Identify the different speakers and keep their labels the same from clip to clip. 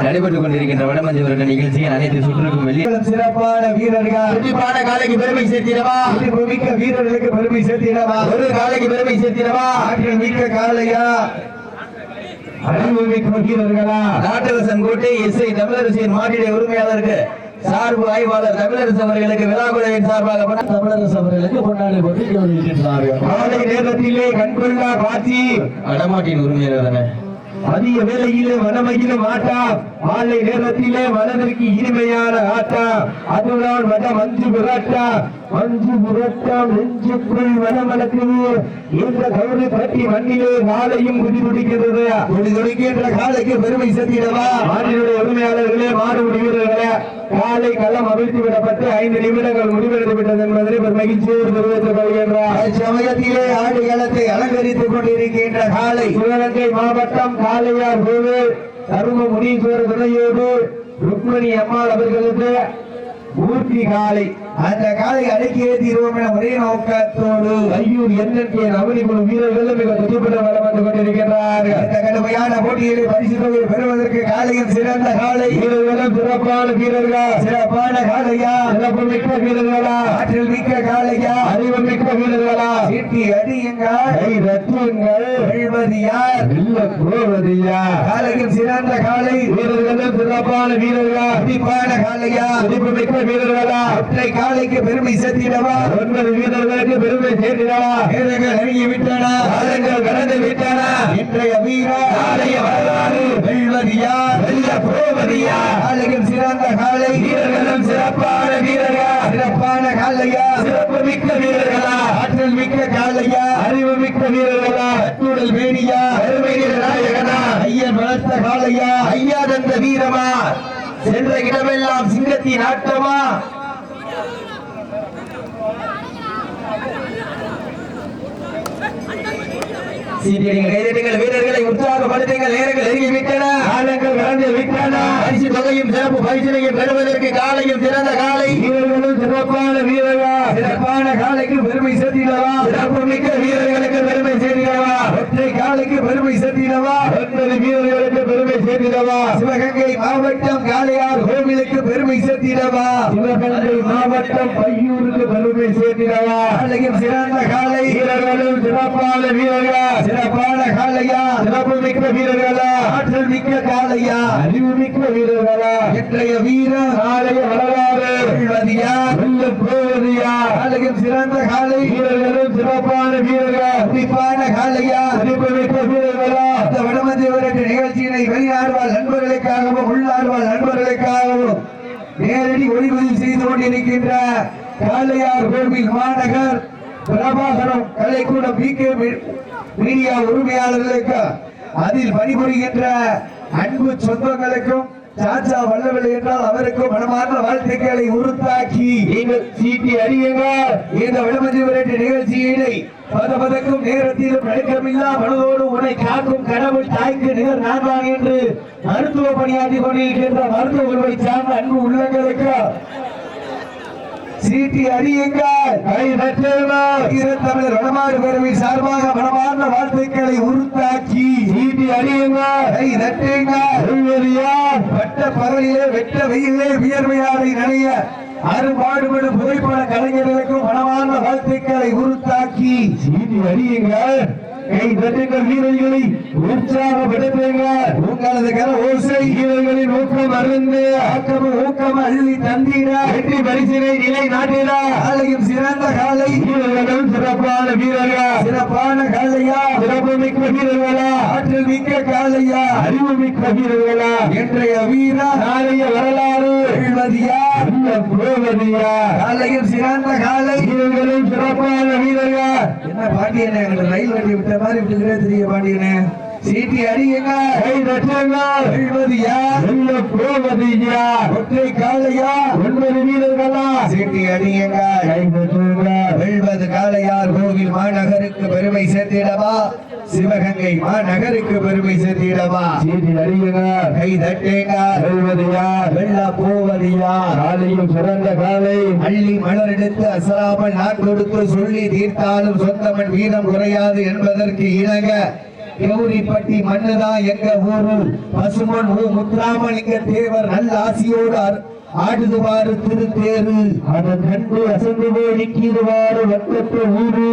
Speaker 1: நடைபெற்றுக் கொண்டிருக்கின்ற வடமஞ்சு வருட நிகழ்ச்சியின் அனைத்து சுற்றுக்கும் வெளியே
Speaker 2: சிறப்பான வீரர்கள்
Speaker 1: துடிப்பான காலைக்கு பெருமை சேர்த்திடவா?
Speaker 2: மிக்க வீரர்களுக்கு பெருமை சேர்த்திடவா?
Speaker 1: ஒரு காலைக்கு பெருமை சேர்த்திடவா?
Speaker 2: ஆற்றல் மிக்க காளையா அறிவு மிக்க வீரர்களா?
Speaker 1: நாட்டரசன் கோட்டை எஸ் ஐ தமிழரசியின் மாட்டிடைய உரிமையாளருக்கு சார்பு ஆய்வாளர் தமிழரசு அவர்களுக்கு விழாக்குழுவின் சார்பாக தமிழரசு அவர்களுக்கு கொண்டாடி போட்டு
Speaker 2: நேரத்திலே கண்கொள்ளா காட்சி
Speaker 1: வடமாட்டின் உரிமையாளர் தானே?
Speaker 2: அதிக வேலையிலே வனமையில ஆட்டம் மாலை நேரத்திலே மனதிற்கு இனிமையான ஆட்டா. அதுதான் வட மஞ்சு புராட்டா மஞ்சு புரட்டம் நெஞ்சுக்குள் வனமளக்குது இந்த கௌரி பட்டி மண்ணிலே காலையும் குதி துடிக்கிறது குடி துடிக்கின்ற காலைக்கு பெருமை சேர்த்திடவா மாநிலுடைய உரிமையாளர்களே மாடு வீரர்களே காலை களம் அவிழ்த்து விடப்பட்டு ஐந்து நிமிடங்கள் முடிவெடுத்து விட்டது என்பதை மகிழ்ச்சியோடு தெரிவித்துக் கொள்கின்றார் சமயத்திலே ஆடு களத்தை அலங்கரித்துக் கொண்டிருக்கின்ற காலை. சிவகங்கை மாவட்டம் காளையார் கோவில் தரும முனீஸ்வரர் துணையோடு ருக்மணி அம்மாள் அவர்களுக்கு ஊற்றி காலை. அந்த காலை அடக்கி ஏற்றிடுவோம் என ஒரே நோக்கத்தோடு ஐயூர் எண்ணற்கே அவனி குழு வீரர்களும் மிக துடிப்புடன் வளம் வந்து கொண்டிருக்கின்றார்கள். இந்த கடுமையான போட்டிகளை பரிசு தொகை பெறுவதற்கு காலையில் சிறந்த காலை. வீரர்களும் சிறப்பான வீரர்களா? சிறப்பான காலையா? சிறப்பு மிக்க வீரர்களா? ஆற்றல் மிக்க காலையா? அறிவு மிக்க வீரர்களா? சீட்டி அடியுங்கள் கை ரத்துங்கள் வெல்வது யார்? வெல்ல போவது காலையில் சிறந்த காலை. வீரர்களும் சிறப்பான வீரர்களா? துடிப்பான காலையா? துடிப்பு மிக்க வீரர்களா ஒற்றை காலைக்கு பெருமை சேர்த்திடவா? ஒன்பது வீரர்களுக்கு பெருமை சேர்த்திடவா? வீரர்கள் நெருங்கி விட்டன. காலங்கள் கடந்து விட்டன. இன்றைய வீரர் காலைய வரலாறு. வெல்வது யார் வெல்ல போவது யார் காலையில் சிறந்த காலை. வீரர்களும் சிறப்பான வீரர்கள். சிறப்பான காலையா? சிறப்பு மிக்க வீரர்களா? ஆற்றல் மிக்க காலையா? அறிவு மிக்க வீரர்களா? கட்டுடல் வேணியா? பெருமை நாயகனா? ஐயன் வளர்த்த காலையா? ஐயா தந்த வீரமா? சென்ற இடமெல்லாம் சிங்கத்தின் ஆட்டமா?
Speaker 1: வீரர்களை உற்சாகப்படுத்துங்கள் நேரங்கள் நெருங்கி விட்டன.
Speaker 2: காலங்கள் கடந்து விட்டன.
Speaker 1: பரிசு தொகையும் சிறப்பு பரிசினையும் பெறுவதற்கு காலையும் சிறந்த காலை.
Speaker 2: வீரர்களும் சிறப்பான வீரர்களா. சிறப்பான காலைக்கு பெருமை சேர்த்திடவா?
Speaker 1: சிறப்பு மிக்க வீரர்களுக்கு சேர்க்கிறவா
Speaker 2: ஒற்றை காலைக்கு பெருமை சேர்த்திடவா ஒன்பது வீரர்களுக்கு பெருமை சேர்த்திடவா சிவகங்கை மாவட்டம் காளையார் கோவிலுக்கு பெருமை சேர்த்திடவா சிவகங்கை மாவட்டம் பையூருக்கு பெருமை சேர்த்திடவா காலையும் சிறந்த காலை வீரர்களும் சிறப்பான வீரர்களா. சிறப்பான சிறப்பு மிக்க வீரர்களா? ஆற்றல் மிக்க காளையா? அறிவு மிக்க வீரர்களா? இன்றைய வீரர்? நாளைய வரலாறு. வெல்ல போவதியா காலையும் சிறந்த காலை வீரர்களும் சிறப்பான வீரர்கள். குறிப்பான காளையா? அறிவு மிக்க வீரர்களா? இந்த வடமந்திய விரட்டு நிகழ்ச்சியினை வெளியாழ்வாள் நண்பர்களுக்காகவும் உள்ளாழ்வாள் நண்பர்களுக்காகவும் நேரடி ஒளிபதிவு செய்து கொண்டிருக்கின்ற காளையார் கோவில் மாநகர் பிரபாகரம் கலைக்கூடம் பி கே மீடியா உரிமையாளர்களுக்கு அதில் பணிபுரிகின்ற அன்பு சொந்தங்களுக்கும் சாச்சா வல்லவில்லை என்றால் அவருக்கும் மனமார்ந்த வாழ்த்துக்களை உருத்தாக்கி நீங்கள் சீட்டி அறியுங்கள் இந்த விளம்பர விரட்டு நிகழ்ச்சியினை பதபதக்கும் நேரத்திலும் நடுக்கமில்லா மனதோடு உன்னை காக்கும் கடவுள் தாய்க்கு நிகர் நான் என்று மருத்துவ பணியாற்றி கொண்டிருக்கின்ற மருத்துவ சார்ந்த அன்பு உள்ளங்களுக்கு சீட்டி அறியுங்கள் வடமாறு பேரவை சார்பாக மனமார்ந்த வாழ்த்துக்களை உருத்தாக்கி. சீட்டி அறியுங்கள் கை தட்டுங்கள் வட்ட பறவையிலே வெட்ட வெயிலே வியர்வையாரை நனைய அரும்பாடுபடும் புகைப்பட கலைஞர்களுக்கும் மனமார்ந்த வாழ்த்துக்களை உருத்தாக்கி. சீட்டி அறியுங்கள் கை தட்டுங்கள் வீரர்களை உற்சாகப்படுத்துங்கள் உங்களது கர ஓசை வீரர்களின் ஊக்கம் அருந்து. ஆக்கம் ஊக்கம் அள்ளி தந்திட. வெற்றி பரிசினை நிலை நாட்டிட. காலையும் சிறந்த காலை. வீரர்களும் சிறப்பான வீரர்கள். சிறப்பான காலையா. சிறப்பு மிக்க வீரர்களா. ஆற்றல் மிக்க காலையா. அறிவு மிக்க வீரர்களா. இன்றைய வீரா நாளைய வரலாறு. எழுவதியா வெல்ல போவதியா காலையும் சிறந்த காலை. வீரர்களும் சிறப்பான வீரர்கள். என்ன பாண்டியனே எங்களுக்கு ரயில் வண்டி விட்ட மாதிரி விட்டுக்கிறே தெரிய பாண்டியனே. சீட்டி அடியுங்க கை தட்டுங்க. வெல்வது யார் வெல்ல போவது யார் ஒற்றை காளையா? ஒன்பது வீரர்களா? சீட்டி அடியுங்க கை தட்டுங்க. வெல்வது காளையார் கோவில் மாநகருக்கு பெருமை சேர்த்திடவா? சிவகங்கை மாநகருக்கு பெருமை சேர்த்திடவா? சீட்டி அடியுங்க கை தட்டுங்க. வெல்வது யார் வெல்ல போவது யார் காலையும் சிறந்த காலை. அள்ளி மலர் எடுத்து அசராமல் நான் கொடுத்து சொல்லி தீர்த்தாலும் சொந்தமன் வீரம் குறையாது என்பதற்கு இணங்க
Speaker 1: கௌரிப்பட்டி மண்ணுதான் எங்க ஊரு? பசுமன் ஊ முத்துராமலிங்க தேவர் நல்ல ஆசியோடு ஆடுதுவாறு திருத்தேரு.
Speaker 2: அதன் கண்டு அசந்து போய் நிற்கிதுவாறு வட்டத்து ஊரு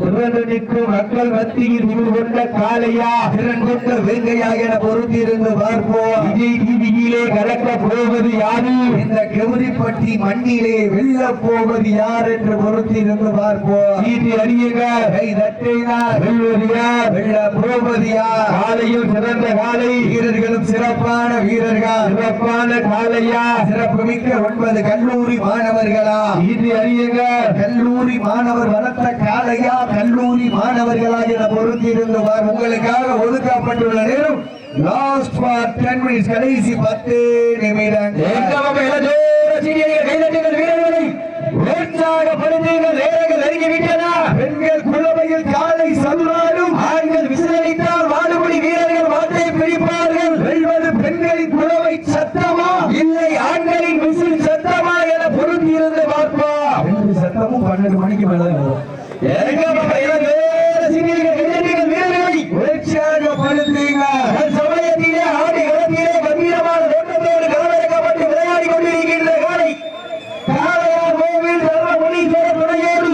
Speaker 2: திரண்டு மக்கள் மத்தியில் இது கொண்ட காலையா
Speaker 1: திறன் கொண்ட வேங்கையா என பொருத்திருந்து பார்ப்போம்.
Speaker 2: விஜய் வீதியிலே கலக்க போவது யாரு?
Speaker 1: இந்த கெவுரிப்பட்டி மண்ணிலே வெல்ல போவது யார் என்று பொருத்திருந்து பார்ப்போம்.
Speaker 2: சீட்டு அறியுங்க
Speaker 1: கை தட்டையா
Speaker 2: வெல்வது யார்?
Speaker 1: வெல்ல போவது யார்?
Speaker 2: காலையும் சிறந்த காலை
Speaker 1: வீரர்களும் சிறப்பான வீரர்கள்.
Speaker 2: சிறப்பான காலையா
Speaker 1: சிறப்பு மிக்க ஒன்பது கல்லூரி மாணவர்களா?
Speaker 2: சீட்டு அறியுங்க
Speaker 1: கல்லூரி மாணவர் வளர்த்த காலையா கல்லூரி மாணவர்களா என பொறுத்திருந்து வார். உங்களுக்காக ஒதுக்கப்பட்டுள்ள நேரம் லாஸ்ட் ஃபார் டென் மினிட்ஸ் கடைசி பத்து நிமிடங்கள்
Speaker 2: உற்சாகப்படுத்துங்கள் நேரங்கள் நெருங்கிவிட்டன
Speaker 1: பெண்கள் குழவையில் காலை சதுராடும்
Speaker 2: ஆண்கள் விசிலடித்தால் வாடுபடி வீரர்கள் மாட்டை பிடிப்பார்கள்
Speaker 1: வெல்வது பெண்களின் குழவை சத்தமா
Speaker 2: இல்லை ஆண்களின் விசில் சத்தமா என பொருத்தி இருந்து பார்ப்போம்
Speaker 1: ரெண்டு சத்தமும் பன்னெண்டு மணிக்கு மேல வரும்
Speaker 2: வீரர்களை
Speaker 1: உற்சாகப்படுத்துங்க
Speaker 2: தன் சமயத்திலே ஆடி களத்திலே கம்பீரமான தோட்டத்தோடு களமிறக்கப்பட்டு விளையாடி கொண்டிருக்கின்ற காலை காளையார் கோவில் தர்மபுரி துணையோடு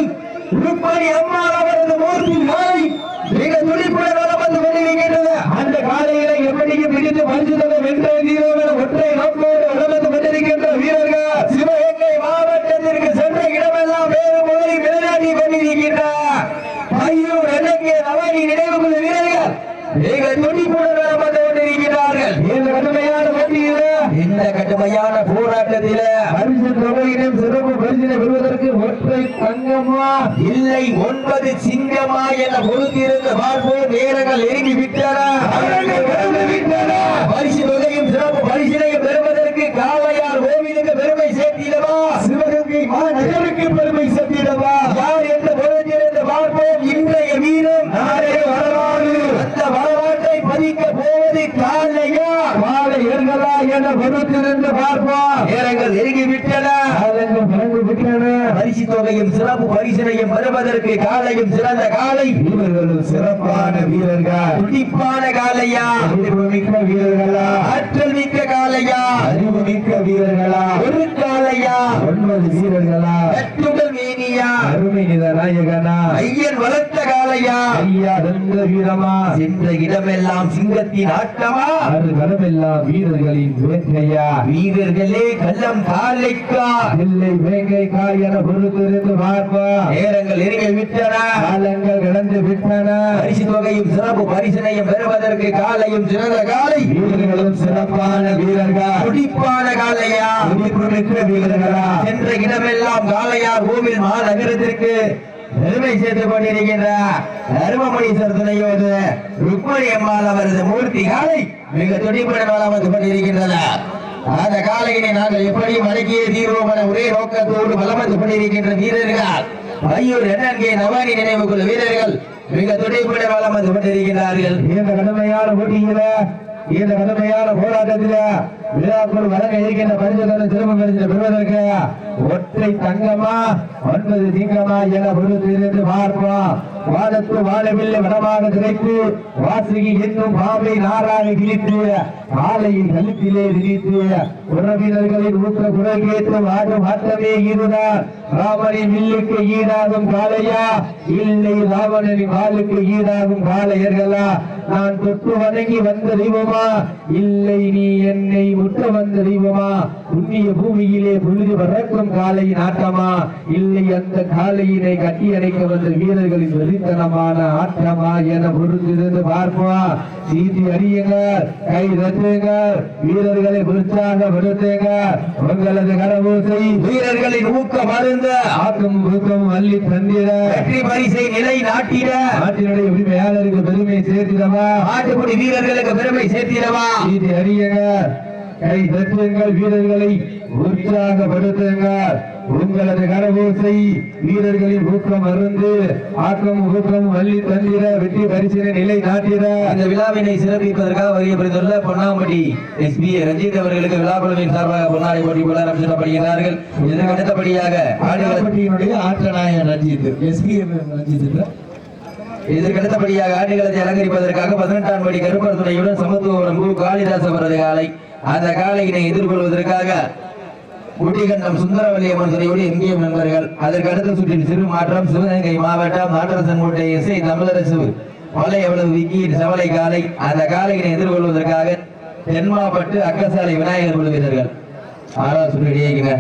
Speaker 2: ருக்மணி அம்மா அவரது மூர்த்தி காலை மிக துடிப்புடன் வலம் வந்து கொண்டிருக்கின்றது அந்த காலையில எப்படியும் பிடித்து பரிசு தொகை வென்ற தீரோம் என ஒற்றை நோக்கோடு வலம் வந்து கொண்டிருக்கின்ற வீரர்கள் சிவகங்கை மாவட்டத்திற்கு சென்ற இடமெல்லாம் வேறு முதலில் விளையாடி கொண்டிருக்கின்றார் ஐயூர் இலக்கிய நவனி நினைவுக்குள்ள வீரர்கள் மிக துடிப்புடன் வலம் வந்து கொண்டிருக்கிறார்கள் இந்த கடுமையான போட்டியில
Speaker 1: இந்த கடுமையான போராட்டத்தில
Speaker 2: பரிசு தொகையிலும் சிறப்பு பரிசினை பெறுவதற்கு ஒற்றை தங்கமா
Speaker 1: இல்லை ஒன்பது சிங்கமா என பொறுத்திருந்து பார்ப்போம் நேரங்கள் நெருங்கி விட்டன
Speaker 2: அவர்கள் விட்டன.
Speaker 1: பரிசு தொகையும் சிறப்பு பரிசினையும் பெறுவதற்கு காளையார் கோவிலுக்கு பெருமை சேர்த்திடவா
Speaker 2: சிவகங்கை மாநகருக்கு பெருமை சேர்த்திடவா
Speaker 1: யார் என்று பொறுத்திருந்து பார்ப்போம் இன்றைய வீரம்
Speaker 2: நாளைய வரலாறு
Speaker 1: அந்த வரலாற்றை பதிக்க போவது காளையா
Speaker 2: மாலையர்களா என பொறுத்திருந்து பார்ப்போம்
Speaker 1: நேரங்கள் நெருங்கி விட்டன
Speaker 2: காலங்கள் கடந்து விட்டன
Speaker 1: தொகையும் சிறப்பு பரிசினையும் பெறுவதற்கு காளையும் சிறந்த காளை
Speaker 2: வீரர்களும் சிறப்பான வீரர்கள்.
Speaker 1: துடிப்பான
Speaker 2: அறிவுமிக்க வீரர்களா?
Speaker 1: ஆற்றல் மிக்க காளையா
Speaker 2: அறிவுமிக்க வீரர்களா?
Speaker 1: ஒரு காளையா
Speaker 2: ஒன்பது வீரர்களா?
Speaker 1: கட்டுடல் மேனியா?
Speaker 2: அருமை நித நாயகனா
Speaker 1: ஐயன் வளர்த்த காளையா
Speaker 2: ஐயா தந்த வீரமா?
Speaker 1: சென்ற இடமெல்லாம் சிங்கத்தின் ஆட்டமா?
Speaker 2: அது கடமெல்லாம் வீரர்களின் வேட்கையா?
Speaker 1: வீரர்களே கள்ளம் காளைக்கா
Speaker 2: இல்லை வேங்கை காய் என பொறுத்திருந்து பார்ப்பா.
Speaker 1: நேரங்கள் நெருங்கி விட்டன.
Speaker 2: காலங்கள் கடந்து விட்டன.
Speaker 1: பரிசு தொகையும் சிறப்பு பரிசனையும் பெறுவதற்கு காளையும் சிறந்த காளை
Speaker 2: வீரர்களும் சிறப்பான வீரர்கள்
Speaker 1: துடிப்பான
Speaker 2: துடிப்புமிக்க வீரர்களா?
Speaker 1: சென்ற இடமெல்லாம் காளையார் கோவில் மாநகரத்திற்கு பெருமை சேர்த்துக் கொண்டிருக்கின்ற துணையோடு ருக்மணி அம்மாள் அவரது மூர்த்தி காலை மிக துடிப்புடன் வளம் வந்து கொண்டிருக்கின்றன. அந்த காலையினை நாங்கள் எப்படியும் அடக்கிய தீர்வோம் என ஒரே நோக்கத்தோடு வலம் வந்து கொண்டிருக்கின்ற வீரர்கள். ஐயூர் என்என்கே நவானி நினைவுக்குள்ள வீரர்கள் மிக துடிப்புடன் வளம் வந்து கொண்டிருக்கிறார்கள்.
Speaker 2: இந்த கடுமையான போட்டியில இந்த கடுமையான போராட்டத்தில் விழாக்குள் வழங்க இருக்கின்ற பரிசுகளை திரும்ப பெறுவதற்கு ஒற்றை தங்கமா ஒன்பது தீங்கமா என பொருத்திலிருந்து பார்ப்போம். வாதத்து வாழவில்லை வடமாக திரைத்து வாசுகி என்னும் பாம்பை நாராக கிழித்து ஆலையின் கழுத்திலே விரித்து உறவினர்களின் ஊக்க குரல் கேட்டு ஆடும் ஆட்டமே இதுதான். ராமனின் வில்லுக்கு ஈடாகும் காளையா? இல்லை ராவணனின் வாளுக்கு ஈடாகும் காளையர்களா? நான் தொட்டு வணங்கி வந்த தெய்வமா? இல்லை நீ என்னை முட்ட வந்த தெய்வமா? புண்ணிய பூமியிலே பொழுது பறக்கும் காலையின் ஆட்டமா இல்லை அந்த காலையினை கட்டி அணைக்க வந்த வீரர்களின் வெளித்தனமான ஆட்டமா என பொறுத்திருந்து பார்ப்போம்? சீதி அறியுங்க கை தட்டுங்க வீரர்களை உற்சாகப்படுத்துங்க உங்களது கரவூசை
Speaker 1: வீரர்களின் ஊக்க மருந்த
Speaker 2: ஆக்கம் ஊக்கம் வள்ளி தந்திர
Speaker 1: வெற்றி பரிசை நிலை நாட்டிட.
Speaker 2: நாட்டினுடைய உரிமையாளருக்கு பெருமை சேர்த்திடவா?
Speaker 1: நாட்டுப்படி வீரர்களுக்கு பெருமை சேர்த்திடவா?
Speaker 2: சீதி அறியுங்க கை தட்டுங்கள் வீரர்களை உற்சாகப்படுத்துங்க உங்களது கரபூசை வீரர்களின் ஊக்கம் அருந்து ஆக்கம் ஊக்கம் வள்ளி தந்திர வெற்றி பரிசினை நிலை நாட்டிட
Speaker 1: இந்த விழாவினை சிறப்பிப்பதற்காக வருகை புரிந்துள்ள பொன்னாம்பட்டி எஸ்பி ரஞ்சித் அவர்களுக்கு விழா குழுவின் சார்பாக பொன்னாடை போட்டி புலரம் சொல்லப்படுகிறார்கள் இதற்கு அடுத்தபடியாக ஆடுகள
Speaker 2: ஆடுகளப்பட்டியினுடைய ஆற்றநாயகன் ரஞ்சித் எஸ்பி ரஞ்சித்
Speaker 1: இதற்கு அடுத்தபடியாக ஆண்டுகளத்தை அலங்கரிப்பதற்காக பதினெட்டாம் படி கருப்பர் துணையுடன் சமத்துவபுரம் காளிதாச அவரது காலை. அந்த காலையினை எதிர்கொள்வதற்காக குட்டிகண்டம் சுந்தரவல்லி அம்மன் துறையோடு எங்கேயும் நண்பர்கள் அதற்கு அடுத்த சுற்றில் சிறு மாற்றம் சிவகங்கை மாவட்டம் நாட்டரசன் கோட்டை இசை தமிழரசு மலை எவ்வளவு விக்கி செவலை காலை அந்த காலையினை எதிர்கொள்வதற்காக தென்மாப்பட்டு அக்கசாலை விநாயகர் குழு வீரர்கள். ஆறாவது சுற்று இடையேங்க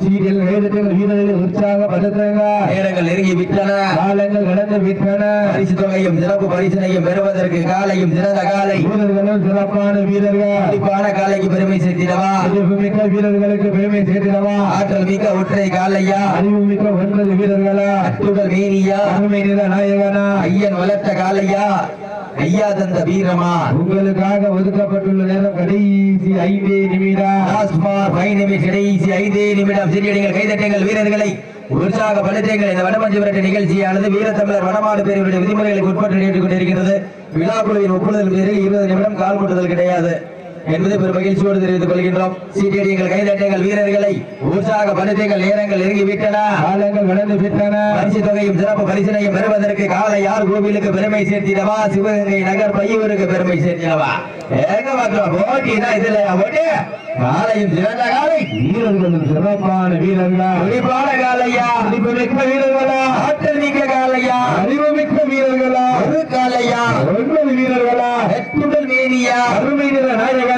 Speaker 2: சீரியல் கைதட்டங்கள் வீரர்களை உற்சாகப்படுத்துங்க
Speaker 1: நேரங்கள் நெருங்கி விட்டன.
Speaker 2: காலங்கள் கடந்து விட்டன.
Speaker 1: பரிசு தொகையும் சிறப்பு பரிசனையும் பெறுவதற்கு காலையும் சிறந்த காலை.
Speaker 2: வீரர்களும் சிறப்பான வீரர்கள்.
Speaker 1: கண்டிப்பான காலைக்கு பெருமை சேர்த்திடவா?
Speaker 2: மிக்க வீரர்களுக்கு பெருமை சேர்த்திடவா?
Speaker 1: ஆற்றல் மிக்க ஒற்றை காலையா?
Speaker 2: அறிவு மிக்க ஒன்பது வீரர்களா?
Speaker 1: அத்துடல் மேனியா?
Speaker 2: அருமை நில நாயகனா?
Speaker 1: ஐயன் வளர்த்த காலையா? ஐயா தந்த வீரமா?
Speaker 2: உங்களுக்காக ஒதுக்கப்பட்டுள்ள நேரம் கடைசி ஐந்தே நிமிடம்.
Speaker 1: டாஸ்மார் நிமிஷம் கடைசி ஐந்தே நிமிடம். சிறியடிகள் கைதட்டுங்கள் வீரர்களை உற்சாகப்படுத்துங்கள் இந்த வடமஞ்சு விரட்டு நிகழ்ச்சியானது வீரத்தமிழர் வடமாடு பேருடைய விதிமுறைகளுக்கு உட்பட்டு நடைபெற்றுக் கொண்டிருக்கிறது. விழாக்குழுவின் ஒப்புதல் பேரில் இருபது நிமிடம் கால் முட்டுதல் கிடையாது. என்பதை பெரும் மகிழ்ச்சியோடு தெரிவித்துக் கொள்கின்றோம். சீட்டியடிகள் கைதட்டுங்கள் வீரர்களை உற்சாகப்படுத்துங்கள் நேரங்கள் நெருங்கி விட்டன
Speaker 2: காலங்கள் கடந்து விட்டன.
Speaker 1: பரிசு தொகையும் சிறப்பு பரிசினையும் பெறுவதற்கு காலையார் கோவிலுக்கு பெருமை சேர்த்திடவா? சிவகங்கை நகர் பையூருக்கு பெருமை சேர்த்திடவா? ஏங்க மக்கள் போட்டினா இதுல போட்டி. காலையும் சிறந்த காலை.
Speaker 2: வீரர்களும் சிறப்பான வீரர்களா?
Speaker 1: குறிப்பான காலையா?
Speaker 2: அறிவு மிக்க வீரர்களா?
Speaker 1: ஆற்றல் மிக்க காலையா?
Speaker 2: அறிவு மிக்க வீரர்களா?
Speaker 1: ஒரு காலையா?
Speaker 2: ஒன்பது வீரர்களா?
Speaker 1: எட்டுடல் மேனியா?
Speaker 2: அருமை
Speaker 1: ஐயன் வளர்த்த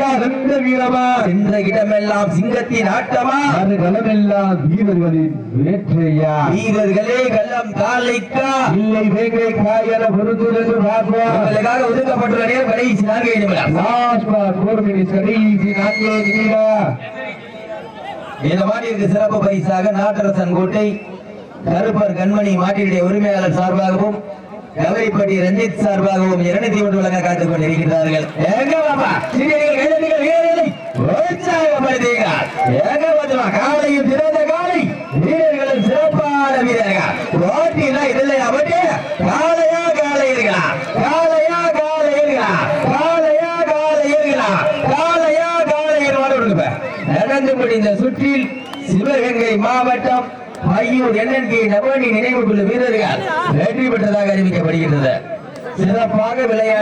Speaker 2: ஐயா ரெண்டு வீரமா?
Speaker 1: சென்ற இடமெல்லாம் சிங்கத்தின் ஆட்டமா?
Speaker 2: களமெல்லாம் வீரர்களின் வேற்றையா?
Speaker 1: வீரர்களே கள்ளம் காலைக்கா?
Speaker 2: இல்லை வேங்கை காயன பொறுத்துடன் பார்ப்போம்
Speaker 1: ஒதுக்கப்பட்டுள்ள கடைசி நான்கு நிமிடம்.
Speaker 2: கடைசி நான்கே நிமிடம்.
Speaker 1: இந்த மாட்டிற்கு சிறப்பு பரிசாக நாட்டரசன் கோட்டை கருப்பர் கண்மணி மாட்டினுடைய உரிமையாளர் சார்பாகவும் கவரிப்பட்டி ரஞ்சித் சார்பாகவும் இரண்டு ஒன்று வழங்க காத்துக் கொண்டிருக்கிறார்கள் எங்க பாப்பா? சிறியர்கள் வீரர்களை எங்க பாத்துமா காலையும் சிறந்த காலை வீரர்களும் சிறப்பான வீரர்கள் ஓட்டினா இதுல அவட்டு காலையா காலை இருக்கலாம் காலையா காலை இருக்கலாம் காலையா காலை இருக்கலாம் காலையா காலை இருக்கலாம் நடந்து முடிந்த சுற்றில் சிவகங்கை மாவட்டம் ஐயூர் என்என்கே நவனி நினைவு குழு வீரர்கள் வெற்றி பெற்றதாக அறிவிக்கப்படுகின்றது. சிறப்பாக விளையாடி